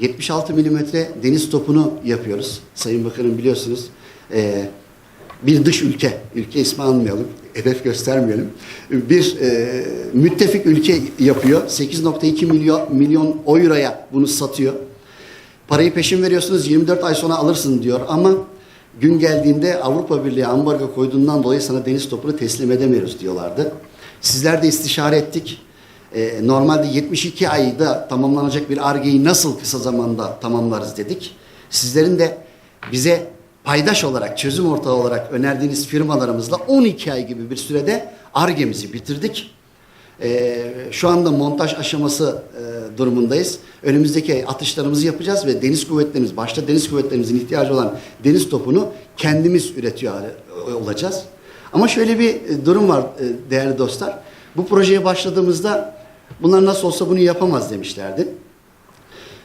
76 milimetre deniz topunu yapıyoruz. Sayın Bakanım biliyorsunuz. Ee, bir dış ülke, ülke ismi almayalım, hedef göstermeyelim. Bir e, müttefik ülke yapıyor. 8.2 milyon, milyon euroya bunu satıyor. Parayı peşin veriyorsunuz 24 ay sonra alırsın diyor ama gün geldiğinde Avrupa Birliği ambargo koyduğundan dolayı sana deniz topunu teslim edemiyoruz diyorlardı. Sizler de istişare ettik. Ee, normalde 72 ayda tamamlanacak bir argeyi nasıl kısa zamanda tamamlarız dedik. Sizlerin de bize paydaş olarak, çözüm ortağı olarak önerdiğiniz firmalarımızla 12 ay gibi bir sürede argemizi bitirdik. Ee, şu anda montaj aşaması e, durumundayız. Önümüzdeki ay atışlarımızı yapacağız ve deniz kuvvetlerimiz, başta deniz kuvvetlerimizin ihtiyacı olan deniz topunu kendimiz üretiyor e, olacağız. Ama şöyle bir e, durum var e, değerli dostlar. Bu projeye başladığımızda bunlar nasıl olsa bunu yapamaz demişlerdi.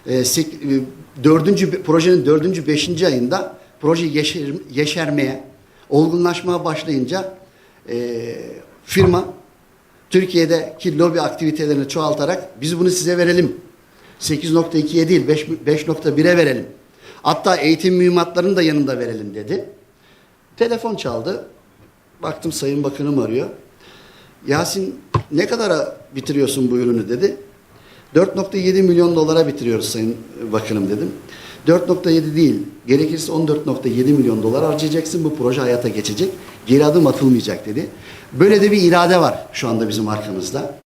E, sek- e, dördüncü, projenin dördüncü, beşinci ayında proje yeşer, yeşermeye, olgunlaşmaya başlayınca e, firma Türkiye'deki lobi aktivitelerini çoğaltarak biz bunu size verelim. 8.2'ye değil 5 5.1'e verelim. Hatta eğitim mühimmatlarını da yanında verelim dedi. Telefon çaldı. Baktım Sayın Bakanım arıyor. Yasin ne kadara bitiriyorsun bu ürünü dedi. 4.7 milyon dolara bitiriyoruz Sayın Bakanım dedim. 4.7 değil, gerekirse 14.7 milyon dolar harcayacaksın bu proje hayata geçecek. Geri adım atılmayacak dedi. Böyle de bir irade var şu anda bizim arkamızda.